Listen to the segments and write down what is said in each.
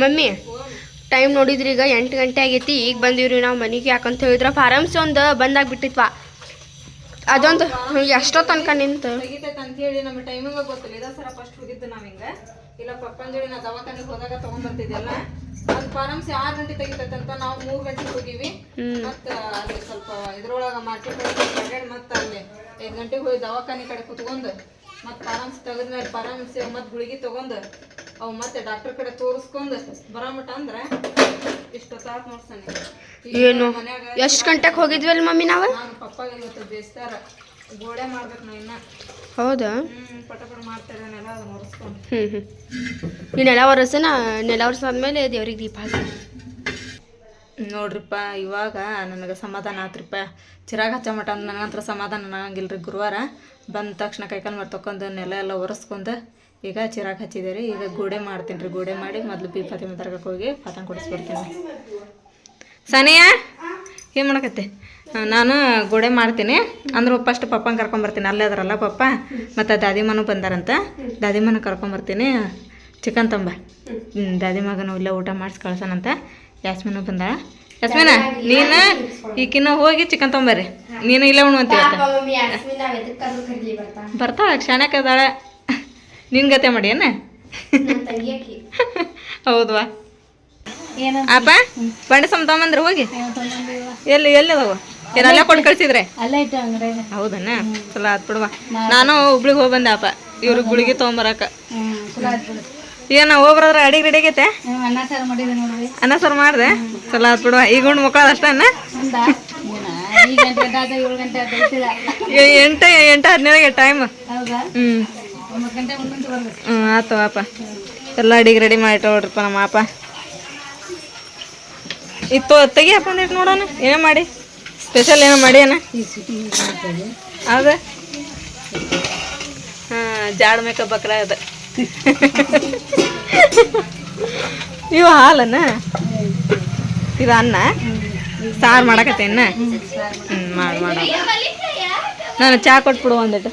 Mummy time ನೋಡಿದ್ರಿ ಈಗ ಎಂಟು ಗಂಟೆ ಆಗೈತಿ ಈಗ ಬಂದಿವ್ರಿ ನಾವು ಮನೆಗೆ. ಯಾಕಂತ ಹೇಳಿದ್ರೆ ಫಾರಮ್ಸ್ ಒಂದು ಬಂದಾಗ ಬಿಟ್ಟಿತ್ವಾ. ಅದೊಂದು ಎಷ್ಟೋ ತನಕ ನಿಂತು. ಅಂತ ಹೇಳಿ ನಮ್ಮ ಟೈಮಿಂಗ್ ಗೊತ್ತಿಲ್ಲ. ಇದ ಸರ ಫಸ್ಟ್ ಹೋಗಿದ್ದು ನಾವು ಹಿಂಗೆ. ಇಲ್ಲ ಪಪ್ಪನ ಜೋಡಿ ನಾ ದವಾಖಾನೆಗೆ ಹೋದಾಗ ತಗೊಂಡ್ ಬರ್ತಿದ್ದೆಲ್ಲ ಅದು ಫಾರಮ್ಸ್ ಆರು ಗಂಟೆ ತೆಗಿತೈತೆ ಅಂತ ನಾವು ಮೂರು ಗಂಟೆಗೆ ಹೋಗಿವಿ. ಮತ್ತು ಅಲ್ಲಿ ಸ್ವಲ್ಪ ಇದ್ರೊಳಗೆ ಮಾರ್ಕೆಟ್ ಒಳಗೆ ಮತ್ತ ಅಲ್ಲಿ ಐದು ಗಂಟೆಗೆ ಹೋಗಿ ದವಾಖಾನೆ ಕಡೆ ಕುತ್ಕೊಂಡು ಮತ್ತ ಫಾರಮ್ಸ್ ತೆಗೆದ್ಮೇಲೆ ಫಾರಮ್ಸ್ ಮತ್ ಗುಳಿಗೆ ತಗೊಂಡ್ ಅವು ಮತ್ತೆ ಡಾಕ್ಟರ್ ಕಡೆ ತೋರಿಸ್ಕೊಂಡು ಬರಮಟ ಅಂದ್ರೆ ಇಷ್ಟೊತ್ತಾತ್ ನೋಡ್ತಾನೆ ಏನು? ಎಷ್ಟು ಗಂಟೆಗೆ ಹೋಗಿದ್ವಲ್ಲ ಮಮ್ಮಿ ನಾವು? ನಾನು ಪಪ್ಪಾಗ ಇವತ್ತು ಬೇಸ್ತಾರ. ಗೋಡೆ ಮಾಡ್ಬೇಕು ನಾ ಇನ್ನ. ಹೌದಾ? ಹ್ಮ್ ಪಟ ಪಟ ಮಾಡ್ತಾರೆ ನೆಲ ಅದನ್ನ ಒರೆಸ್ಕೊಂಡು. ಹ್ಞೂ ಹ್ಞೂ ಈ ನೆಲ ಒರೆಸನ? ನೆಲ ಒರೆಸಾದ್ಮೇಲೆ ದೇವ್ರಿಗೆ ದೀಪ ಹಾಕಿ. ನೋಡ್ರಿಪ್ಪ ಇವಾಗ ನನಗೆ ಸಮಾಧಾನ ಆತ್ರಿಪ್ಪ. ಚಿರಾಗ ಹಚ್ಚ ಮಟ ನನಗಂತ್ರ ಸಮಾಧಾನ ಆಗಂಗಿಲ್ರಿ ಗುರುವಾರ. ಬಂದ ತಕ್ಷಣ ಕೈಕಾಲು ಮಾಡಿ ತೊಕೊಂಡು ನೆಲ ಎಲ್ಲ ಒರೆಸ್ಕೊಂಡು ಈಗ ಚಿರಾಕ್ ಹಚ್ಚಿದ್ದೀರಿ ಈಗ ಗೋಡೆ ಮಾಡ್ತೀನಿ ರೀ ಗೋಡೆ ಮಾಡಿ ಮೊದಲು ಬಿ ಪತಿಮ ತರಗಕ್ಕೆ ಹೋಗಿ ಪತಂಗ ಕೊಡಿಸ್ಬಿಡ್ತೀನಿ. ಸನಿಯಾ ಏನು ಮಾಡಕತ್ತೆ? ನಾನು ಗೋಡೆ ಮಾಡ್ತೀನಿ ಅಂದ್ರೆ ಫಸ್ಟ್ ಪಪ್ಪನ ಕರ್ಕೊಂಬರ್ತೀನಿ ಅಲ್ಲೇ ಅದರಲ್ಲ ಪಪ್ಪ ಮತ್ತು ದಾದಿಮನೂ ಬಂದಾರಂತ. ದಾದಿಮನ ಕರ್ಕೊಂಬರ್ತೀನಿ ಚಿಕನ್ ತಂಬ. ದಾದಿಮಗನು ಇಲ್ಲೇ ಊಟ ಮಾಡಿಸಿ ಕಳ್ಸೋಣಂತ ಯಾಸ್ಮಿನ ಬಂದಾಳ. ಯಾಸ್ಮಿನ ನೀನು ಈಕಿನ ಹೋಗಿ ಚಿಕನ್ ತೊಂಬರ್ರಿ ನೀನು ಇಲ್ಲೇ ಉಣ್ಣುವಂತ ಬರ್ತಾಳ ಕ್ಷಣಕ್ಕೆ ಅದಾಳ. ನಿನ್ ಗತೆ ಮಾಡಿ ಏನ? ಹೌದ್ವಾ? ಅಪ್ಪ ಬಂಡ ಸಮ ತಗೊಂಬಂದ್ರ ಹೋಗಿ. ಎಲ್ಲಿ ಎಲ್ಲಿ ಅದಾವ? ಏನಲ್ಲ ಕೊಟ್ಟು ಕಳ್ಸಿದ್ರೆ? ಹೌದನ? ಚಲೋ ಆತ್ ಬಿಡುವ. ನಾನು ಹುಬ್ಳಿಗೆ ಹೋಗಿ ಬಂದೆ ಅಪ್ಪ. ಇವ್ರಿಗೆ ಗುಳಿಗೆ ತೊಗೊಂಬರಕ. ಏನ ಹೋಗ್ಬರದ್ರ ಅಡಿಗೆ ರೆಡಿ ಆಗೈತೆ? ಅನ್ನ ಸಾರು ಮಾಡಿದೆ ಚಲ ಆತ್ ಬಿಡುವ. ಈಗ ಉಂಡು ಮಕ್ಕಳ ಅಷ್ಟ ಎಂಟ ಎಂಟ ಹದಿನೈದು ಟೈಮ್ ಹೌದಾ? ಹ್ಞೂ ಆತವಪ್ಪ ಎಲ್ಲ ಅಡಿಗೆ ರೆಡಿ ಮಾಡಿಟ್ಕೊಳ್ರಪ್ಪ ನಮ್ಮ ಅಪ್ಪ ಇತ್ತು ತೆಗಿ ಹಾಕೊಂಡಿಟ್ಟು ನೋಡೋಣ. ಏನೇ ಮಾಡಿ? ಸ್ಪೆಷಲ್ ಏನೋ ಮಾಡಿ ಅಣ್ಣ? ಅದ ಹಾಂ, ಜಾಡ್ ಮೇಕಪ್ ಬಕ್ರ ಅದ. ಇವು ಹಾಲನ? ಇದು ಅನ್ನ? ಸಾರು ಮಾಡಕತ್ತೇನ? ಹ್ಞೂ ಮಾಡಿ, ಮಾಡ. ನಾನು ಚಾ ಕೊಟ್ಬಿಡು ಒಂದಿಟ್ಟು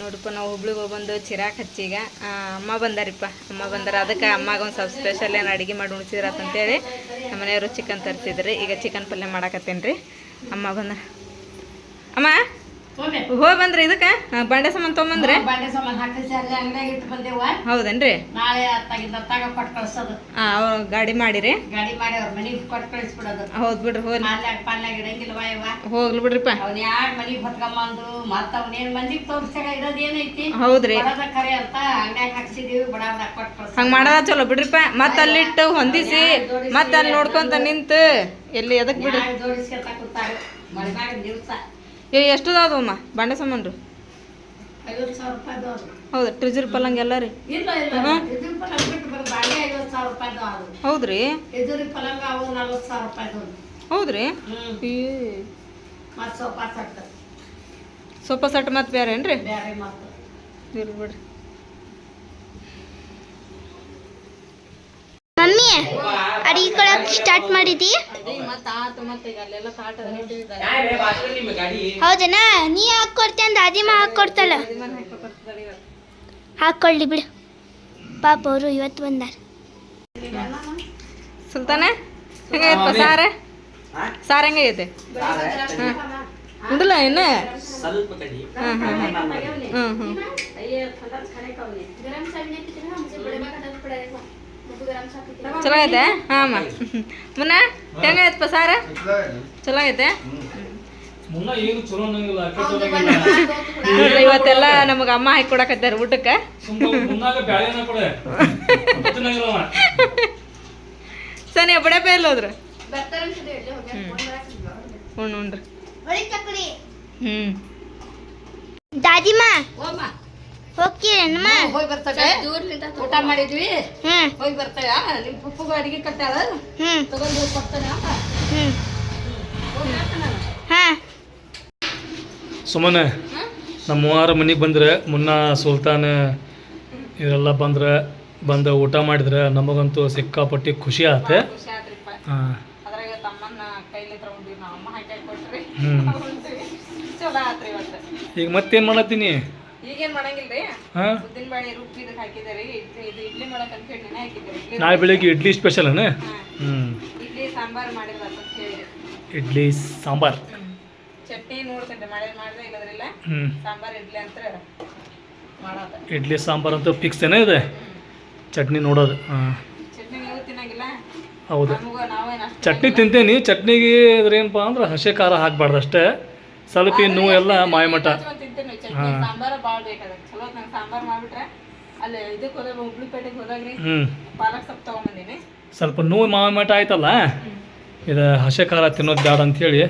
ನೋಡಪ್ಪ ನಾವು ಹುಬ್ಳಿಗೆ ಹೋಗ್ಬಂದು ಚಿರಾಕ್ ಹಚ್ಚಿಗ ಅಮ್ಮ ಬಂದಾರಿಪ್ಪ. ಅಮ್ಮ ಬಂದಾರ, ಅದಕ್ಕೆ ಅಮ್ಮಗೆ ಒಂದು ಸ್ವಲ್ಪ ಸ್ಪೆಷಲ್ ಏನು ಅಡುಗೆ ಮಾಡಿ ಉಣಿಸಿದ್ರತ್ ಅಂತೇಳಿ ನಮ್ಮ ಮನೆಯವರು ಚಿಕನ್ ತರಿಸಿದ್ರಿ. ಈಗ ಚಿಕನ್ ಪಲ್ಯ ಮಾಡಾಕತ್ತೇನ್ರಿ ಅಮ್ಮ ಬಂದ ಅಮ್ಮ? ಹೋಗಿ ಬಂದ್ರಿ ಇದಕ್ಕೆ? ಬಂಡೆ ಸಾಮಾನು ತಗೊಂಬಂದ್ರೆ. ಬಾಂಡೆ ಸಾಮಾನು ಹಾಕಿಸಿ ಅಲ್ಲೇ ಅಂಗಡಿಯಾಗ ಇಟ್ಟು ಬಂದೇವ. ಹೌದೇನ್ರಿ? ನಾಳೆ ಅತ್ತಾಗಿದ್ದ ಅತ್ತಾಗ ಕೊಟ್ಟು ಕಳ್ಸೋದು. ಅವ್ರು ಗಾಡಿ ಮಾಡಿರಿ. ಗಾಡಿ ಮಾಡಿ ಅವ್ರ ಮನೆಗೆ ಕೊಟ್ಟು ಕಳಿಸ್ಬಿಡೋದು. ಹೌದು ಬಿಡ್ರಿ ಹೋಗ್ಲಿ ಮಾಲ್ಯಾಗ ಪಾಲ್ಯಾಗ ಇಡಂಗಿಲ್ವಾ ಇವ. ಹೋಗ್ಲಿ ಬಿಡ್ರಿಪ್ಪ. ಅವ್ನ ಯಾರ ಮನೆಗೆ ಹೊತ್ಕೊಂಬ ಅಂದ್ರು ಮತ್ತ ಅವನೇನ್ ಮಂದಿಗೆ ತೋರ್ಸಾಗ ಇರೋದ್ ಏನೈತಿ? ಹೌದ್ರಿ. ಕರೆ ಅಂತ ಅಂಗಡ್ಯಾಗ ಹಾಕ್ಸಿದೀವಿ ಬಡ ಬಡ ಕೊಟ್ಟು ಕಳ್ಸ ಹಂಗೆ ಮಾಡೋದ ಚಲೋ ಬಿಡ್ರಿಪ್ಪ. ಮತ್ ಅಲ್ಲಿಟ್ಟು ಹೊಂದಿಸಿ ಮತ್ತೆ ಅಲ್ಲಿ ನೋಡ್ಕೊಂತ ನಿಂತು ಎಲ್ಲಿ ಎದಕ್ ಬಿಡ್ರಿ? ಜೋಡಿಸ್ಕೊತ ಕೂತಾರ ಮಳೆಗಾಲ ದಿವಸ ಏ ಎಷ್ಟು ಅದಾವಮ್ಮ ಬಂಡೆ ಸಾಮಾನು ಹೌದು ಟ್ರಿಜರ್ ಪಲ್ಲಂಗ್ ಎಲ್ಲ ರೀ. ಪಲಂಗ ಹೌದ್ರಿ? ಪಲಂಗ ಹೌದ್ರಿ? Sofa set. ಮತ್ತೆ ಬೇರೆ ಏನ್ರಿ? ಬೇರೆ ಮತ್ತು ಇರ್ಲಿ ಬಿಡ್ರಿ ಮಮ್ಮಿ ಅಡಿಗೆ ಕೊಡಕ್ ಸ್ಟಾರ್ಟ್ ಮಾಡಿದಿ? ಹೌದನಾ? ನೀ ಹಾಕೊಡ್ತೀಯ ಅಂದ ಆದಿಮ ಹಾಕ್ಕೊಡ್ತಲ್ಲ ಹಾಕೊಳ್ಳಿ ಬಿಡು. ಪಾಪ ಅವರು ಇವತ್ತು ಬಂದಾರ. ಸುಲ್ತಾನ ಸಾರ? ಸಾರ ಹೆಂಗೈತೆ? ಹಾಂ ಹಾಂ ಹಾಂ ಹ್ಞೂ ಹ್ಞೂ ಚಲೋ ಐತೆ ಹಾಂ ಅಮ್ಮ. ಮುನ್ನ ಹೆಂಗೈತಪ್ಪ ಸಾರ? ಚಲೋ ಐತೆ ನೋಡ್ರಿ ಇವತ್ತೆಲ್ಲ ನಮಗ ಅಮ್ಮ ಹಾಕಿ ಕೊಡಕತ್ತಾರ ಊಟಕ್ಕೆ. ಸನಿ ಬಡಪ ಇಲ್ಲ ಎಲ್ಲ ಹ್ಮ್. ಹ್ಞೂ ದಾದಿಮಾ ಹ್ಞೂ ದಾದಿಮ ಹೋಗ್ತೀರೇನಮ್ಮ ಹೋಗಿ ಬರ್ತವೆ. ಊಟ ಮಾಡಿದ್ವಿ. ಹೋಗಿ ಬರ್ತೇವ. ನಿಮ್ಮ ಪಪ್ಪಗೂ ಅಡಿಗೆ ಕಟ್ಟಾಳ? ಹ್ಞೂ ತಗೊಂಡು ಹೋಗಿ ಕೊಡ್ತಾನೆ. ಹಾಂ. ಸುಮ್ಮನೆ ನಮ್ಮ ಮೂವಾರ ಮನೆಗೆ ಬಂದ್ರೆ ಮುನ್ನ ಸುಲ್ತಾನ ಇವರೆಲ್ಲ ಬಂದ್ರೆ ಬಂದು ಊಟ ಮಾಡಿದ್ರೆ ನಮಗಂತೂ ಸಿಕ್ಕಾಪಟ್ಟಿ ಖುಷಿ ಆತ. ಹಾಂ. ಹ್ಞೂ ಈಗ ಮತ್ತೇನು ಮಾಡತ್ತೀನಿ? ಈಗೇನ್ ಮಾಡಂಗಿಲ್ರಿ? ಹಾಂ? ಉದ್ದಿನ ಬೇಳೆ ರುಬ್ಬಿ ಇದಕ್ಕೆ ಇಡ್ಲಿ ಇದು ಇಡ್ಲಿ ಮಾಡಕ್ ಅಂತ ಹೇಳಿ ನೆನೆ ಹಾಕಿದ್ದಾರೆ ನಾಳೆ ಬೆಳಿಗ್ಗೆ ಇಡ್ಲಿ ಸ್ಪೆಷಲ್ ಅನ್ನ ಹ್ಞೂ ಇಡ್ಲಿ ಸಾಂಬಾರ್ ಮಾಡಿದ್ರ ಅಂತ ಹೇಳಿ ಇಡ್ಲಿ ಸಾಂಬಾರ್. ಚಟ್ನಿ ನೋಡ್ತೇನೆ ಮಾಡಿದ್ರೆ ಮಾಡಿದ್ರೆ ಇಲ್ಲದ್ರಿಲ್ಲ ಹ್ಞೂ ಸಾಂಬಾರ್ ಇಡ್ಲಿ ಅಂತ ಮಾಡೋದು. ಇಡ್ಲಿ ಸಾಂಬಾರ್ ಅಂತೂ ಫಿಕ್ಸ್ ಏನೇ ಇದೆ? ಚಟ್ನಿ ನೋಡೋದು. ಹಾಂ. ಚಟ್ನಿ ನೀವು ತಿನ್ನಂಗಿಲ್ಲ? ಹೌದು. ಚಟ್ನಿ ತಿಂತೀನಿ. ಚಟ್ನಿಗೆ ಏನಪ್ಪ ಅಂದ್ರೆ ಹಸಿ ಖಾರ ಹಾಕ್ಬಾರ್ದು ಅಷ್ಟೇ. ಸ್ವಲ್ಪ ಇನ್ನು ಎಲ್ಲ ಮಾಯಮಠ. ಸಾಂಬಾರ ಭಾಳ ಬೇಕಾದ ಚಲೋ ನಂಗೆ ಸಾಂಬಾರ್ ಮಾಡ್ಬಿಟ್ರೆ ಅಲ್ಲಿ ಇದಕ್ಕೆ ಹೋದಾಗ ಹುಬ್ಳಿಪೇಟೆಗೆ ಹೋದಾಗ್ರಿ ಹ್ಞೂ ಪಾಲಕ್ ಸೊಪ್ಪು ತಗೊಂಬಂದೀನಿ. ಸ್ವಲ್ಪ ನೋವು ಮಾಯಮಠ ಆಯ್ತಲ್ಲ? ಇದು ಹಸೆ ಖಾರ ತಿನ್ನೋದು ಬ್ಯಾಡ ಅಂತೇಳಿ.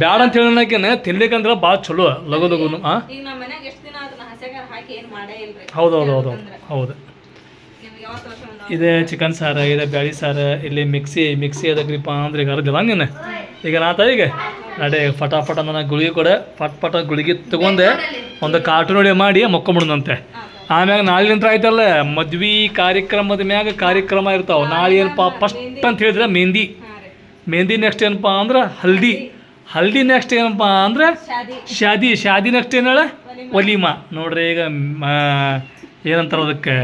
ಬ್ಯಾಡ ಅಂತ ಹೇಳೋಣಕ್ಕೇನೆ ತಿನ್ಬೇಕಂದ್ರೆ ಭಾಳ ಚಲೋ ಲಘು ಲಗುನು ಹಾಂ ಈಗ ನಮ್ಮ ಮನ್ಯಾಗ ಎಷ್ಟು ದಿನ ಅದನ್ನ ಹಸೆಗಾರ ಹಾಕಿ ಏನು ಮಾಡೇ ಇಲ್ರಿ. ಹೌದು ಹೌದು. ಹೌದು ಹೌದು ಇದೇ ಚಿಕನ್ ಸಾರು ಇದೆ ಬ್ಯಾಳಿ ಸಾರು ಇಲ್ಲಿ ಮಿಕ್ಸಿ ಮಿಕ್ಸಿ ಅದಕ್ರಿಪ್ಪ ಅಂದ್ರೆ ಈಗ ಅರ್ದಿಲ್ಲ ನೀನು ಈಗ ನಾತ ಈಗ ನಡೆ ಫಟಾಫಟ ನನ್ನ ಗುಳಿಗೆ ಕೊಡೆ ಫಟ್ ಪಟ ಗುಳಿಗೆ ತಗೊಂಡೆ ಒಂದು ಕಾರ್ಟೂನ್ ಹೊಡೆ ಮಾಡಿ ಮಕ್ಕೊಂಬಿಡುದಂತೆ ಆಮ್ಯಾಗ ನಾಳಿನಿಂತ್ರ ಆಯ್ತಲ್ಲ ಮದ್ವೆ ಕಾರ್ಯಕ್ರಮದ ಮ್ಯಾಗ ಕಾರ್ಯಕ್ರಮ ಇರ್ತಾವೆ. ನಾಳೆ ಏನಪ್ಪ ಫಸ್ಟ್ ಅಂತ ಹೇಳಿದ್ರೆ ಮೆಹಂದಿ ಮೆಹಂದಿ ನೆಕ್ಸ್ಟ್ ಏನಪ್ಪ ಅಂದ್ರೆ ಹಲ್ದಿ. ಹಲ್ದಿ ನೆಕ್ಸ್ಟ್ ಏನಪ್ಪ ಅಂದ್ರೆ ಶಾದಿ. ಶಾದಿ ನೆಕ್ಸ್ಟ್ ಏನ್ ಹೇಳ? ವಲೀಮಾ ನೋಡ್ರಿ ಈಗ ಏನಂತಾರ ಅದಕ್ಕೆ?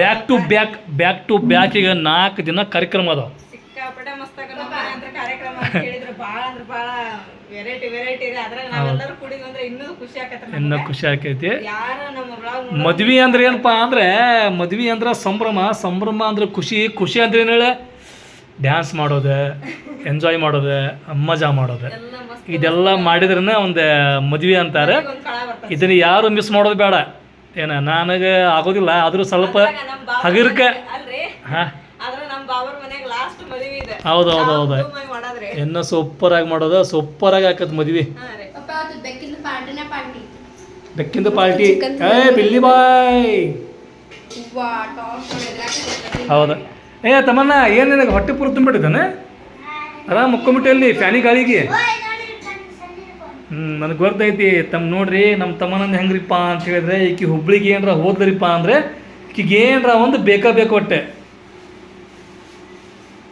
Back to back back to back ಈಗ ನಾಲ್ಕು ದಿನ ಕಾರ್ಯಕ್ರಮ ಅದಾವ. ಸಿಕ್ಕಾಪಟ್ಟೆ ನಮ್ಮ ಅಂತ ಕಾರ್ಯಕ್ರಮ ಅಂತ ಹೇಳಿದ್ರು. ಭಾಳ ಅಂದ್ರೆ ಭಾಳ ವೆರೈಟಿ ವೆರೈಟಿ ಇದೆ. ಅದ್ರಾಗ ನಾವೆಲ್ಲರೂ ಕುಡಿದ್ವಿ ಅಂದ್ರೆ ಇನ್ನೂ ಖುಷಿ ಆಕತ್ತೆ ಇನ್ನೂ ಖುಷಿ ಆಕೈತಿ. ಯಾರ ನಮ್ಮ ಬ್ಲಾಗ್ ಮದ್ವಿ ಅಂದ್ರೆ ಏನಪ್ಪಾ ಅಂದ್ರೆ ಮದ್ವಿ ಅಂದ್ರೆ ಸಂಭ್ರಮ. ಸಂಭ್ರಮ ಅಂದ್ರೆ ಖುಷಿ. ಖುಷಿ ಅಂದ್ರೆ ಏನು ಹೇಳ? ಡ್ಯಾನ್ಸ್ ಮಾಡೋದು ಎಂಜಾಯ್ ಮಾಡೋದು ಮಜಾ ಮಾಡೋದು. ಇದೆಲ್ಲ ಮಾಡಿದ್ರೇ ಒಂದು ಮದ್ವಿ ಅಂತಾರೆ. ಇದನ್ನ ಯಾರು ಮಿಸ್ ಮಾಡೋದು ಬೇಡ. ಏನ ನನಗೆ ಆಗೋದಿಲ್ಲ ಆದರೂ ಸ್ವಲ್ಪ ಹಗರ್ಕ ಹಾಂ. ಹೌದು ಹೌದು ಹೌದು. ಇನ್ನು ಸೂಪರ್ ಆಗಿ ಮಾಡೋದು ಸೂಪರ್ ಆಗಿ ಹಾಕತ್ ಮದ್ವಿ ಬೆಕ್ಕಿಂದ ಪಾರ್ಟಿ ಏ ಬಿಲ್ಲಿ ಬಾಯ್. ವಾ ಟಾಪ್ ಹೌದು. ಏ ತಮ್ಮನ್ನ ಏನು ನಿನಗೆ ಹೊಟ್ಟೆ ಪೂರ ತುಂಬಿಟ್ಟಿದ್ದಾನೆ? ಆರಾಮ್ ಮುಕ್ಕೊಂಬಿಟ್ಟು ಅಲ್ಲಿ ಫ್ಯಾನಿ ಗಾಳಿಗೆ? ಹ್ಞೂ ನನಗೆ ಗೊತ್ತೈತಿ ತಮ್ಮ ನೋಡ್ರಿ ನಮ್ಮ ತಮ್ಮನಂದು ಹೆಂಗ್ರಿಪ್ಪ ಅಂತ ಹೇಳಿದ್ರೆ ಈಕಿ ಹುಬ್ಳಿಗೆ ಏನರ ಹೋದ್ರಿಪ್ಪ ಅಂದರೆ ಈಕಿಗೆ ಏನರ ಒಂದು ಬೇಕಾ ಬೇಕು ಹೊಟ್ಟೆ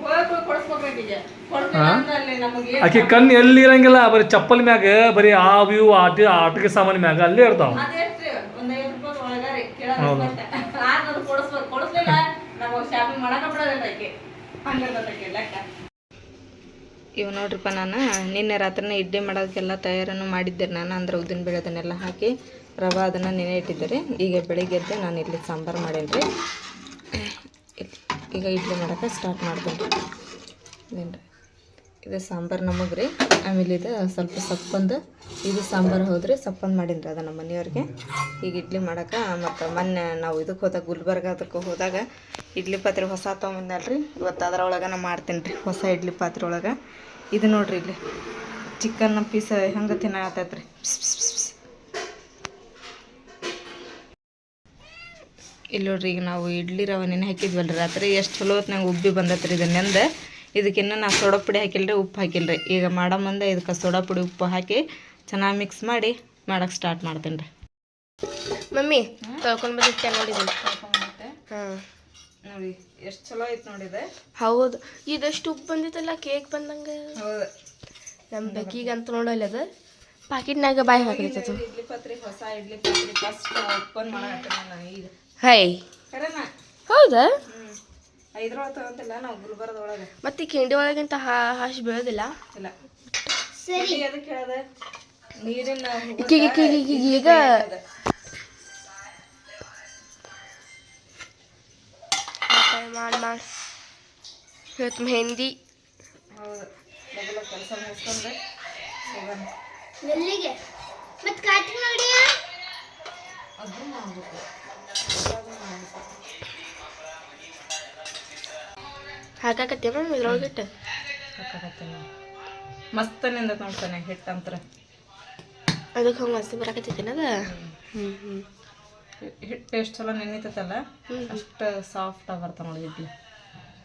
ಹೋಗಕ್ ಹೋಗಿ ಕೊಡಿಸ್ಬೇಕ್ರಿ ಆಕಿಗೆ ಕೊಡ್ತೀನಿ ಹಾ? ಆಕೆ ಕಣ್ಣು ಎಲ್ಲಿ ಇರಂಗಿಲ್ಲ ಬರೀ ಚಪ್ಪಲ್ ಮ್ಯಾಗ ಬರೀ ಆ ವ್ಯೂ ಆಟ ಆಟಿಕೆ ಸಾಮಾನು ಮ್ಯಾಗ ಅಲ್ಲೇ ಇರ್ತಾವ. ಹೌದು. ಇವು ನೋಡ್ರಿಪ್ಪ ನಾನು ನಿನ್ನೆ ರಾತ್ರಿನ ಇಡ್ಲಿ ಮಾಡೋದಕ್ಕೆಲ್ಲ ತಯಾರನ್ನು ಮಾಡಿದ್ದೆ ನಾನು ಅಂದ್ರೆ ಉದ್ದಿನ ಬೇಳೆ ಅದನ್ನೆಲ್ಲ ಹಾಕಿ ರವೆ ಅದನ್ನು ನೆನೆ ಇಟ್ಟಿದ್ದಾರೆ. ಈಗ ಬೆಳಿಗ್ಗೆ ಎದ್ದು ನಾನು ಇಲ್ಲಿ ಸಾಂಬಾರು ಮಾಡೇನಿ ರೀ ಈಗ ಇಡ್ಲಿ ಮಾಡೋಕೆ ಸ್ಟಾರ್ಟ್ ಮಾಡ್ತೀನಿ. ರೀ ಇದು ಸಾಂಬಾರು ನಮಗೆ ರೀ ಆಮೇಲೆ ಇದು ಸ್ವಲ್ಪ ಸೊಪ್ಪಂದು, ಇದು ಸಾಂಬಾರು ಹೋದ್ರಿ ಸಪ್ಪಂದು ಮಾಡೀನಿ ಅದು ನಮ್ಮ ಮನೆಯವ್ರಿಗೆ. ಈಗ ಇಡ್ಲಿ ಮಾಡೋಕೆ ಮತ್ತು ಮೊನ್ನೆ ನಾವು ಇದಕ್ಕೆ ಹೋದಾಗ ಗುಲ್ಬರ್ಗ ಅದಕ್ಕೆ ಹೋದಾಗ ಇಡ್ಲಿ ಪಾತ್ರೆ ಹೊಸ ತೊಗೊಂಬಂದಲ್ರಿ. ಇವತ್ತು ಅದ್ರೊಳಗೆ ನಾ ಮಾಡ್ತೀನಿ ರೀ ಹೊಸ ಇಡ್ಲಿ ಪಾತ್ರೆ ಒಳಗೆ. ಇದು ನೋಡ್ರಿ ಇಲ್ಲಿ. ಚಿಕನ್ ಪೀಸ್ ಹೆಂಗೆ ತಿನ್ನಾಗತ್ತೈತೆ ರೀ ಇಲ್ಲಿ ನೋಡ್ರಿ ಈಗ ನಾವು ಇಡ್ಲಿ ರವೆ ನೆನೆ ಹಾಕಿದ್ವಲ್ರಿ. ರಾತ್ರಿ ಎಷ್ಟು ಚಲೋ ಹೊತ್ನಾಗ ಉಬ್ಬಿ ಬಂದತ್ರಿ ಇದು ನೆಂದ. ಇದಕ್ಕಿನ್ನ ನಾ ಸೋಡಾ ಪುಡಿ ಹಾಕಿಲ್ರಿ ಉಪ್ಪು ಹಾಕಿಲ್ರಿ. ಈಗ ಮಾಡೋ ಮುಂದೆ ಇದಕ್ಕೆ ಸೋಡಾ ಪುಡಿ ಉಪ್ಪು ಹಾಕಿ ಚೆನ್ನಾಗಿ ಮಿಕ್ಸ್ ಮಾಡಿ ಮಾಡೋಕ್ಕೆ ಸ್ಟಾರ್ಟ್ ಮಾಡ್ತೀನಿ ರೀ ಮಮ್ಮಿ ತೊಳ್ಕೊಂಡು ಬಂದಿತ್ತೆ ನೋಡಿದ್ದೀನಿ ಹಾಂ. ನೋಡಿ ಎಷ್ಟು ಚಲೋ ಐತೆ ನೋಡಿದೆ ಹೌದು ಇದಷ್ಟು ಉಪ್ಪು ಬಂದಿತ್ತಲ್ಲ ಕೇಕ್ ಬಂದಂಗೆ. ಹೌದು. ನಮ್ಮ ಬೆಕ್ಕಿಗಂತ ನೋಡಲ್ಲ ಅದು. ಪಾಕಿಟ್ನಾಗ ಬಾಯಿ ಹಾಕಿ ಇಡ್ಲಿ ಪತ್ರಿ ಹೊಸ ಇಡ್ಲಿ ಪತ್ರಿ. ಫಸ್ಟ್ ಓಪನ್ ಮಾಡಕ್ಕೆ ನಾನು ಈಗ. ಹೈ. ಹೌದಾ? ತಗೊಂತಿಲ್ಲ ನಾವು ಗುಲ್ಬರ್ಗದೊಳಗೆ. ಮತ್ತೆ ಕಿಂಡಿ ಒಳಗಿಂತ ಹಾಶ್ ಬೀಳೋದಿಲ್ಲ? ಇಲ್ಲ. ಸರಿ. ಅದಕ್ಕೆ ಹೇಳದ ನೀರಿನ ಈಗ ಮಾಡಿ ಮಾಡಿ. ಇವತ್ತು ಮೆಹಂದಿ. ಹೌದು. ಡಬಲ್ ಕೆಲಸ ಮುಗಿಸ್ಕೊಂಡ್ರೆ ಹೋಗೋಣ ಎಲ್ಲಿಗೆ? ಮತ್ತೆ ಕಾಟಿನ ನೋಡಿ ಅದು ಮಾಡ್ಬೇಕು. ಹಾಕಾಕತ್ತೆ ಮ್ಯಾಮ್ ಇದ್ರೊಳಗಿಟ್ಟು ಮಸ್ತ್ನಿಂದ ನೋಡ್ತಾನೆ ಹಿಟ್ಟಂತ್ರ ಅದಕ್ಕೆ ಹಂಗೆ ಮಸ್ತ್ ಬರಾಕತ್ತೈತೇನದ ಹ್ಞೂ ಹ್ಞೂ ಹಿಟ್ಟು ಎಷ್ಟು ಚಲೋ ನೆನಿತೈತಲ್ಲ? ಅಷ್ಟು ಸಾಫ್ಟಾಗಿ ಬರ್ತಾವ ನೋಡಿ ಇಡ್ಲಿ.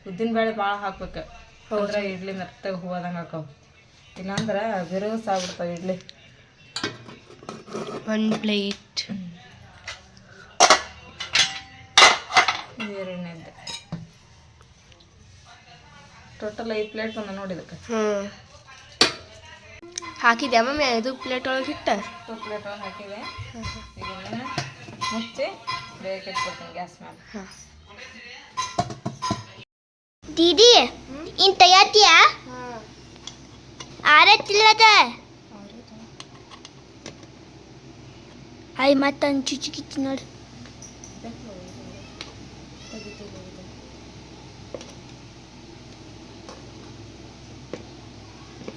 ಉದ್ದಿನ ಬೇಳೆ ಭಾಳ ಹಾಕ್ಬೇಕು. ಹೋದ್ರೆ ಇಡ್ಲಿ ಮೆತ್ತಗೆ ಹೂವದಂಗೆ ಹಾಕವು. ಇಲ್ಲಾಂದ್ರೆ ಬಿರುಸ್ ಆಗ್ಬಿಡ್ತಾವ ಇಡ್ಲಿ. ಒನ್ ಪ್ಲೇಟ್ ನೀರಿನದ್ದು ಟೋಟಲ್ ಐದು ಪ್ಲೇಟ್ ಬಂದ ನೋಡಿ ಇದಕ್ಕೆ. ಹ್ಞೂ ಹಾಕಿದ್ಯಾ ಮಮ್ಮಿ? ಇದು ಪ್ಲೇಟ್ ಒಳಗೆ ಇಟ್ಟ ಟೂ ಪ್ಲೇಟ್ ಒಳಗೆ ಹಾಕಿದೆ. ಇದನ್ನ ಮುಚ್ಚಿ ಬೇಗ ಇಟ್ಬಿಡ್ತೀನಿ ಗ್ಯಾಸ್ ಮೇಲೆ. ದೀದಿ ಇನ್ ತಯಾತಿಯ ಆರತ್ತಿಲ್ಲದ ಐ ಮತ್ತೊಂದು ನೋಡಿ ನೋಡು.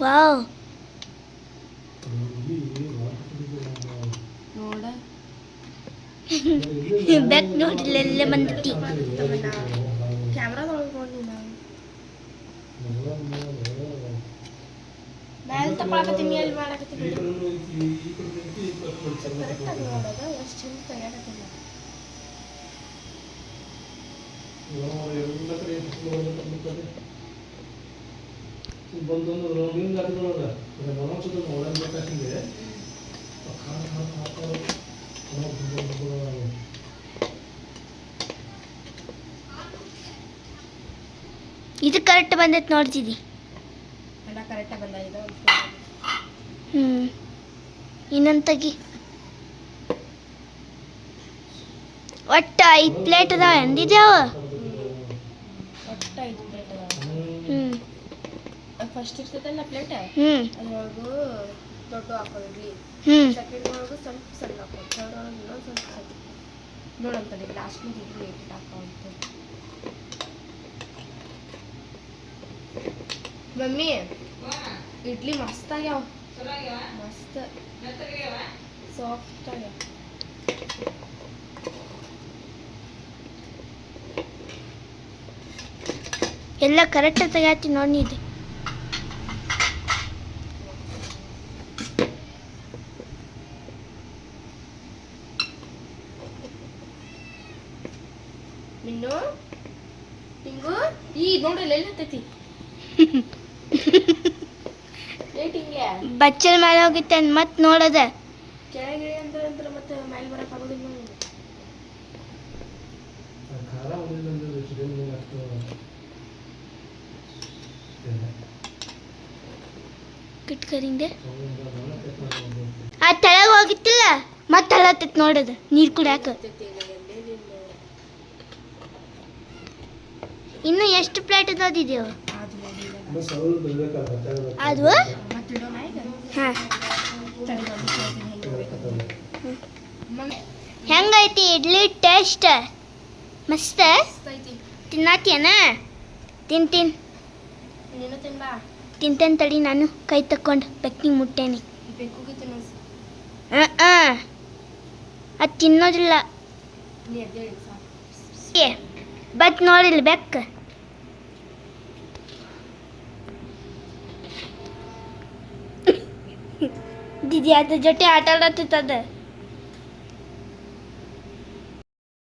ವಾವ್ ನೋಡ ಬೆಕ್ ನೋಡಿಲ್ಲ ಎಲ್ಲ ಬಂದತಿ ಕ್ಯಾಮ್ರಾದೊಳಗೆ ನೋಡಿ ನಾವು ನಾ ಇದು ಕರೆಕ್ಟ್ ಬಂದೈತೆ ನೋಡ್ತಿದ್ದಿ ಎಲ್ಲ ಹ್ಞೂ ಇನ್ನೊಂದು ತೆಗಿ ಒಟ್ಟು ಐದು ಪ್ಲೇಟ್ ಅದಾವ ಎಂದಿದ್ಯಾವ? ಒಟ್ಟು ಐದು ಫಸ್ಟ್ ಇರ್ತದಲ್ಲ ಪ್ಲೇಟ್ ಹ್ಞೂ ಅದ್ರೊಳಗೂ ದೊಡ್ಡ ಹಾಕೋದು ಇಡ್ಲಿ ಹ್ಞೂ ಸೆಕೆಂಡ್ ಒಳಗೂ ಸ್ವಲ್ಪ ಸಣ್ಣ ಹಾಕೋದು ಥರ್ಡ್ ಒಳಗೆ ಇನ್ನೊಂದು ಸ್ವಲ್ಪ ಸಣ್ಣ ನೋಡಂತದೆ ಲಾಸ್ಟ್ನಿಗೆ ಇಡ್ಲಿ ಇಟ್ಟು ಹಾಕೋಂತ ಮಮ್ಮಿ ಇಡ್ಲಿ ಮಸ್ತ್ ಆಗ್ಯಾವ. ಮಸ್ತ್. ಸಾಫ್ಟ್ ಆಗ್ಯಾವ. ಎಲ್ಲ ಕರೆಕ್ಟ್ ತೆಗಿಯತ್ತಿ ನೋಡಿ ಇದು ಮಿನ್ನು ಹಿಂಗು ಈ ನೋಡ್ರಿ ಎಲ್ಲಿ ಹತ್ತೈತಿ ಏಟ್ ಹಿಂಗೆ ಬಚ್ಚಲ್ ಮೇಲೆ ಹೋಗಿತ್ತೆ ಮತ್ತೆ ನೋಡದ. ಕೆಳಗೆ ಅಂದ್ರೆ ಅಂದ್ರೆ ಮತ್ತೆ ಮೇಲೆ ಬರಕ್ ಆಗೋದಿಲ್ಲ ನಂಗೆ. ಕಿಟ್ಕರಿಂದೆ. ಆ ತೆಳಗೆ ಹೋಗಿತ್ತಿಲ್ಲ ಮತ್ತೆ ಹಳತ್ತೈತಿ ನೋಡದ ನೀರು ಕುಡಿಯಾಕ ಇನ್ನು ಎಷ್ಟು ಪ್ಲೇಟ್ ಅದಾದಿದೆವು ಅದು? ಹೆಂಗೈತಿ ಇಡ್ಲಿ ಟೇಸ್ಟ್ ಮಸ್ತ್? ತಿನ್ನಾತಿಯನ? ತಿನ್ ತಿಂತೇನೆ ತಡಿ ನಾನು ಕೈ ತಕ್ಕೊಂಡು ಬೆಕ್ಕಿನ ಮುಟ್ಟೇನಿ. ಅದು ತಿನ್ನೋದಿಲ್ಲ. ಬತ್ ನೋಡಿಲ್ಲ ಬೆಕ್ಕ ದಿದಿ, ಅದ್ರ ಜೊತೆ ಆಟ ಆಡತ್ತದ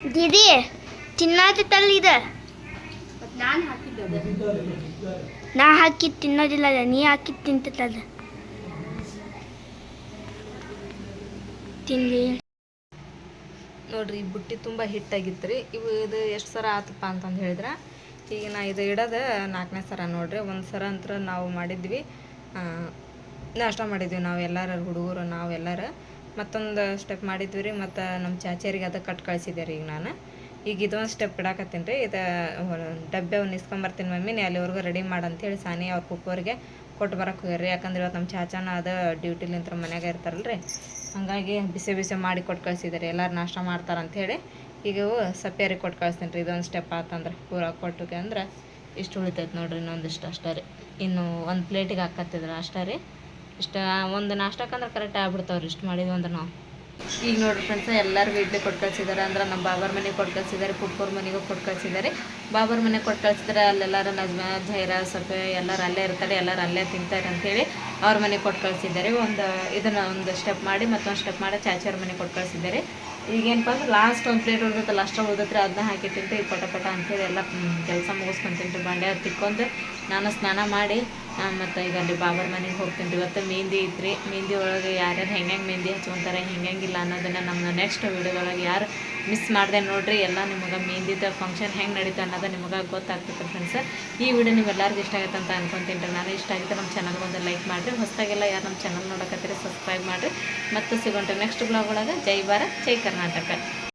ದಿದಿ ತಿನ್ನತ್ತಲ್ಲ ಇದ ನಾ ಹಾಕಿ ತಿನ್ನೋದಿಲ್ಲ ನೀ ಹಾಕಿ ತಿಂತದ ತಿನ್ಲಿ. ನೋಡ್ರಿ, ಈ ಬುಟ್ಟಿ ತುಂಬ ಹಿಟ್ಟಾಗಿತ್ತು ರೀ. ಇವು ಇದು ಎಷ್ಟು ಸರ ಆತಪ್ಪ ಅಂತಂದು ಹೇಳಿದ್ರೆ. ಈಗ ನಾ ಇದು ಇಡೋದು ನಾಲ್ಕನೇ ಸರ ನೋಡ್ರಿ. ಒಂದು ಸರ ಅಂತ ನಾವು ಮಾಡಿದ್ವಿ. ನಾಷ್ಟ ಮಾಡಿದ್ವಿ ನಾವು ಎಲ್ಲಾರ, ಹುಡುಗರು, ನಾವು ಎಲ್ಲರ. ಮತ್ತೊಂದು ಸ್ಟೆಪ್ ಮಾಡಿದ್ವಿ ರೀ, ಮತ್ತು ನಮ್ಮ ಚಾಚಿಯರಿಗೆ ಅದು ಕಟ್ ಕಳಿಸಿದ್ದೆ ರೀ ಈಗ ನಾನು. ಈಗ ಇದೊಂದು ಸ್ಟೆಪ್ ಇಡಾಕತ್ತೀನಿ ರೀ, ಇದು ಡಬ್ಬೆ ಅವ್ನು ಇಸ್ಕೊಂಬರ್ತೀನಿ ಮಮ್ಮಿ, ನೀ ಅಲ್ಲಿವರೆಗೂ ರೆಡಿ ಮಾಡಂತೇಳಿ ಸಾನಿ ಅವ್ರ ಪುಪ್ಪವ್ರಿಗೆ ಕೊಟ್ಟು ಬರಕ್ಕೆ ಹೋಗ್ಯಾರ ಯಾಕಂದ್ರೆ ಇವತ್ತು ನಮ್ಮ ಚಾಚಾನ ಅದು ಡ್ಯೂಟಿಲಿಂತ್ರ ಮನ್ಯಾಗ ಇರ್ತಾರಲ್ಲ ರೀ ಹಾಗಾಗಿ ಬಿಸಿ ಬಿಸಿ ಮಾಡಿ ಕೊಟ್ಟು ಕಳಿಸಿದ್ದಾರೆ ಎಲ್ಲರೂ ನಾಷ್ಟ ಮಾಡ್ತಾರೆ ಅಂಥೇಳಿ ಈಗ ಇವು ಸಪ್ಯಾರಿಗೆ ಕೊಟ್ಟು ಕಳಿಸ್ತೀನಿ ರೀ, ಇದೊಂದು ಸ್ಟೆಪ್ ಆತಂದ್ರೆ ಪೂರ ಕೊಟ್ಟುಗೆ ಅಂದ್ರೆ ಇಷ್ಟು ಉಳಿತೈತೆ ನೋಡ್ರಿ ಇನ್ನೊಂದಿಷ್ಟು ಅಷ್ಟೇ ರೀ. ಇನ್ನು ಒಂದು ಪ್ಲೇಟಿಗೆ ಹಾಕತ್ತಿದ್ರೆ ಅಷ್ಟೇ ರೀ. ಇಷ್ಟು, ಒಂದು ನಾಷ್ಟಕ್ಕಂದ್ರೆ ಕರೆಕ್ಟ್ ಆಗ್ಬಿಡ್ತಾವ್ರಿ ಇಷ್ಟು ಮಾಡಿದ್ವಿ ಅಂದ್ರೆ ನಾವು. ಈಗ ನೋಡ್ರಿ ಫ್ರೆಂಡ್ಸ್ ಎಲ್ಲರಿಗೂ ಇಡ್ಲಿ ಕೊಟ್ಟು ಕಳ್ಸಿದ್ದಾರೆ ಅಂದ್ರೆ ನಮ್ಮ ಬಾಬರ್ ಮನೆಗೆ ಕೊಟ್ಟು ಕಳ್ಸಿದ್ದಾರೆ ಪುಪ್ಪೋರ್ ಮನೆಗೂ ಕೊಟ್ಟು ಕಳ್ಸಿದ್ದಾರೆ ಬಾಬರ್ ಮನೆಗೆ ಕೊಟ್ಟು ಕಳ್ಸಿದ್ರೆ ಅಲ್ಲೆಲ್ಲರೂ ನಜ್ಮ ಜೈರ ಸ್ವಲ್ಪ ಎಲ್ಲರೂ ಅಲ್ಲೇ ಇರ್ತಾರೆ, ಎಲ್ಲರೂ ಅಲ್ಲೇ ತಿಂತಾರೆ ಅಂತೇಳಿ ಅವ್ರ ಮನೆಗೆ ಕೊಟ್ಟು ಕಳ್ಸಿದ್ದಾರೆ. ಒಂದು, ಇದನ್ನು ಒಂದು ಸ್ಟೆಪ್ ಮಾಡಿ ಮತ್ತೊಂದು ಸ್ಟೆಪ್ ಮಾಡಿ ಚಾಚಿಯವ್ರ ಮನೆಗೆ ಕೊಟ್ಟು ಕಳ್ಸಿದ್ದಾರೆ. ಈಗೇನಪ್ಪ ಅಂದ್ರೆ ಲಾಸ್ಟ್ ಒಂದು ಪ್ಲೇಟ್ ಉಳ್ದೈತಲ್ಲ ಅಷ್ಟ ಉಳ್ದೈತ್ರಿ ಅದನ್ನ ಹಾಕಿ ತಿಂತು, ಈ ಪಟ ಪಟ ಅಂತೇಳಿ ಎಲ್ಲ ಕೆಲಸ ಮುಗಿಸ್ಕೊಂಡು ತಿಂತು ಬಂಡೆ ತಿಕ್ಕೊಂಡು ನಾನು ಸ್ನಾನ ಮಾಡಿ ಮತ್ತು ಈಗ ಅಲ್ಲಿ ಬಾಬರ್ ಮನೆಗೆ ಹೋಗ್ತೀನಿ ರೀ ಇವತ್ತು ಮೆಹಂದಿ ಐತ್ರಿ. ಮೆಹಂದಿ ಒಳಗೆ ಯಾರ್ಯಾರು ಹೆಂಗೆ ಮೆಹಂದಿ ಹಚ್ಕೊಂತಾರೆ ಹೆಂಗೆಂಗಿಲ್ಲ ಅನ್ನೋದನ್ನು ನಮ್ಮ ನೆಕ್ಸ್ಟ್ ವೀಡಿಯೋದೊಳಗೆ ಯಾರು ಮಿಸ್ ಮಾಡಿದೆ ನೋಡಿರಿ. ಎಲ್ಲ ನಿಮಗೆ ಮೆಹಂದಿದ ಫಂಕ್ಷನ್ ಹೆಂಗೆ ನಡೀತು ಅನ್ನೋದು ನಿಮಗೆ ಗೊತ್ತಾಗ್ತೈತೆ ಫ್ರೆಂಡ್ಸ್ ಈ ವಿಡಿಯೋ ನೀವು ಎಲ್ಲರಿಗೂ ಇಷ್ಟ ಆಗುತ್ತೆ ಅಂತ ಅನ್ಕೊಂತೀನಿ ರೀ ನಾನು ಇಷ್ಟ ಆಗಿತ್ತು ನಮ್ಮ ಚಾನಲ್ಗೆ ಒಂದು ಲೈಕ್ ಮಾಡಿರಿ. ಹೊಸದಾಗೆಲ್ಲ ಯಾರು ನಮ್ಮ ಚಾನಲ್ ನೋಡಕತ್ತೀರಿ ಸಬ್ಸ್ಕ್ರೈಬ್ ಮಾಡಿರಿ. ಮತ್ತು ಸಿಗೋಣ್ರಿ ನೆಕ್ಸ್ಟ್ ಬ್ಲಾಗ್ ಒಳಗೆ. ಜೈ ಭಾರತ್, ಜೈ ಕರ್ನಾಟಕ.